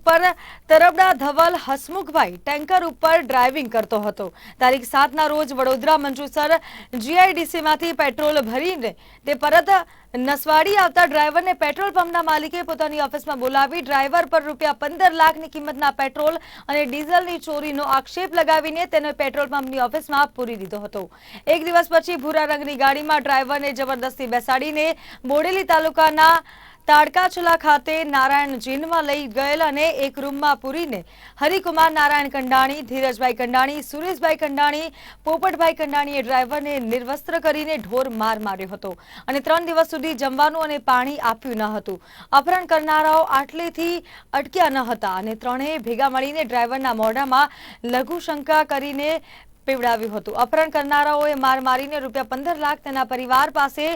પર તરબડા ધવલ હસમુખભાઈ ટેન્કર ઉપર ડ્રાઇવિંગ કરતો હતો. તારીખ સાતના રોજ વડોદરા મંજુસર જીઆઈડીસીમાંથી પેટ્રોલ ભરીને તે પરત નસવાડી આવતા ડ્રાઈવરને પેટ્રોલ પંપના માલિકે પોતાની ઓફિસમાં બોલાવી ડ્રાઈવર પર રૂપિયા પંદર લાખની કિંમતના પેટ્રોલ અને ડીઝલની ચોરીનો આક્ષેપ લગાવીને તેને પેટ્રોલ પંપની ઓફિસમાં પૂરી દીધો હતો. એક દિવસ પછી ભૂરા રંગની ગાડીમાં ડ્રાઈવરને જબરદસ્તી બેસાડીને બોડેલી તાલુકાના તાડકાચલા ખાતે નારાયણ જીનમાં લઈ ગયેલ અને એક રૂમમાં પૂરીને હરિકુમાર નારાયણ કંડાણી, ધીરજભાઈ કંડાણી, સુરેશભાઈ કંડાણી, પોપટભાઈ કંડાણીએ ડ્રાઈવરને નિર્વસ્ત્ર કરીને ઢોર માર માર્યો હતો અને ત્રણ દિવસ સુધી જમવાનું અને પાણી આપ્યું ન હતું. અપહરણ કરનારાઓ આટલેથી અટક્યા ન હતા અને ત્રણેય ભેગા મળીને ડ્રાઈવરના મોઢામાં લઘુશંકા કરીને પીવડાવ્યું હતું. અપહરણ કરનારાઓએ માર મારીને રૂપિયા પંદર લાખ તેના પરિવાર પાસે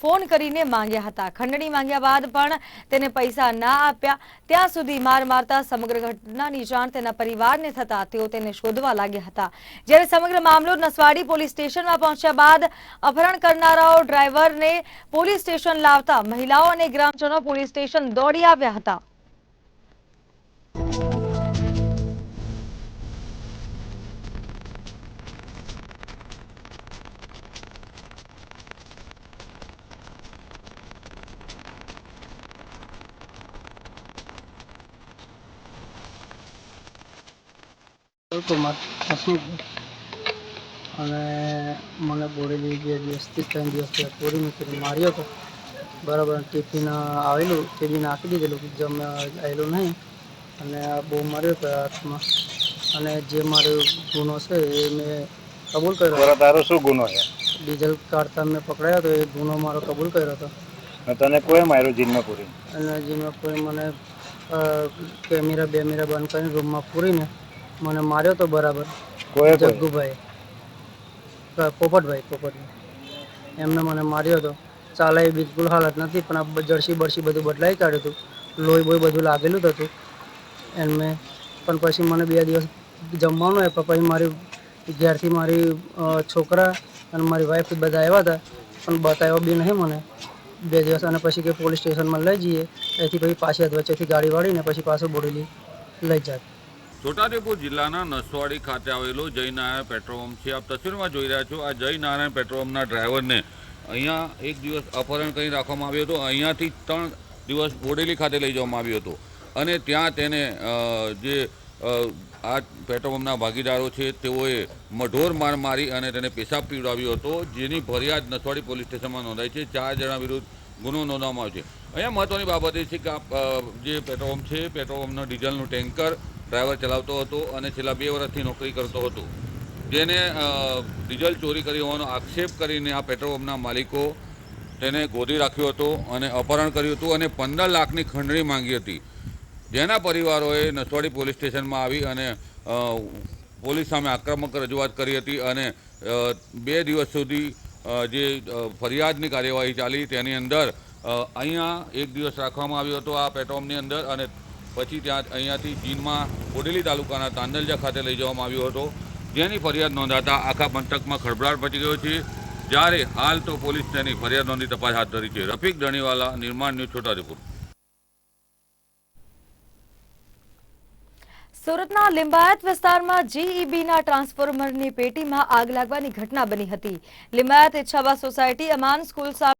ફોન કરીને માંગ્યા હતા. ખંડણી માંગ્યા બાદ પણ તેને પૈસા ના આપ્યા. ત્યાં સુધી માર મારતા સમગ્ર ઘટનાની જાણ તેના પરિવારને થતા તેઓ તેને શોધવા લાગ્યા હતા. જ્યારે સમગ્ર મામલો નસવાડી પોલીસ સ્ટેશનમાં પહોંચ્યા બાદ અપહરણ કરનારાઓ ડ્રાઈવરને પોલીસ સ્ટેશન લાવતા મહિલાઓ અને ગ્રામજનો પોલીસ સ્ટેશન દોડી આવ્યા હતા. અને મને બોરેલી બે દિવસથી ત્રણ દિવસથી પૂરી મૂકીને માર્યો હતો બરાબર ટિફિન આવેલું ટિફિન આપી દીધેલું જમ આવેલું નહીં. અને આ બહુ માર્યો હતો હાથમાં. અને જે મારો ગુનો છે એ મેં કબૂલ કર્યો. તારો શું ગુનો છે? ડીઝલ કાઢતા મેં પકડાયો હતો એ ગુનો મારો કબૂલ કર્યો હતો. તને કોઈ માર્યો જીમમાં પૂરી અને જીમમાં કોઈ મને કેમેરા બેમેરા બંધ કરીને રૂમમાં પૂરીને મને માર્યો તો બરાબર. કોઈ જગ્ગુભાઈ. પોપટભાઈ પોપટભાઈ. એમને મને માર્યો હતો ચાલે બિલકુલ હાલત નથી પણ આ જર્સી બરસી બધું બદલાઈ કાઢ્યું હતું. લોહી બોય બધું લાગેલું જ હતું. મેં પણ પછી મને બે દિવસ જમવાનું આપ્યા. પછી મારી ઘેરથી મારી છોકરા અને મારી વાઈફ બધા આવ્યા હતા. પણ બતાવ્યો બી નહીં મને. બે દિવસ અને પછી કે પોલીસ સ્ટેશનમાં લઈ જઈએ. એથી પછી પાછી વચ્ચેથી ગાડી વાળીને પછી પાછું બોડેલી લઈ જાય છોટાઉદેપુર જિલ્લાના નસવાડી ખાતે આવેલો જય નારાયણ પેટ્રોલ પંપ છે. આપ તસવીરમાં જોઈ રહ્યા છો, આ જય નારાયણ પેટ્રોલ પંપના ડ્રાઈવરને અહીંયા એક દિવસ અપહરણ કરી રાખવામાં આવ્યો હતો. અહીંયાથી ત્રણ દિવસ બોડેલી ખાતે લઈ જવામાં આવ્યો હતો. અને ત્યાં તેને જે આ પેટ્રોલ ભાગીદારો છે, તેઓએ મઢોર માર મારી અને તેને પેશાબ પીવડાવ્યો હતો, જેની ફરિયાદ નસવાડી પોલીસ સ્ટેશનમાં નોંધાઈ છે. ચાર જણા વિરુદ્ધ ગુનો નોંધવામાં આવ્યો છે. અહીંયા મહત્વની બાબત એ છે કે આ જે પેટ્રોલ છે પેટ્રોલ પંપનો ડીઝલનું ટેન્કર ડ્રાઈવર ચલાવતો હતો અને છેલ્લા બે વર્ષથી નોકરી કરતો હતો. જેને ડીઝલ ચોરી કરી હોવાનો આક્ષેપ કરીને આ પેટ્રોલ માલિકો તેને ગોદી રાખ્યો હતો અને અપહરણ કર્યું હતું અને પંદર લાખની ખંડણી માંગી હતી. જેના પરિવારોએ નસવાડી પોલીસ સ્ટેશનમાં આવી અને પોલીસ સામે આક્રમક રજૂઆત કરી હતી અને બે દિવસ સુધી જે ફરિયાદની કાર્યવાહી ચાલી તેની અંદર અહીંયા એક દિવસ રાખવામાં આવ્યો હતો આ પેટ્રોલની અંદર અને પછી ત્યાં અહીંયાથી ચીનમાં બોડેલી તાલુકાના તાંદલજા ખાતે લઈ જવામાં આવ્યો હતો. જેની ફરિયાદ નોંધાતા આખા પંથકમાં ખળભળાટ પચી ગયો છે. જ્યારે હાલ તો પોલીસ તેની ફરિયાદ નોંધી તપાસ હાથ ધરી છે. રફીક ધણીવાલા, નિર્માણ ન્યૂઝ છોટાઉદેપુર સુરતના લિંબાયત વિસ્તારમાં જીઈબીના ટ્રાન્સફોર્મરની પેટીમાં આગ લાગવાની ઘટના બની હતી. લિંબાયત ઇચ્છાબા સોસાયટી, અમાન સ્કૂલ સામે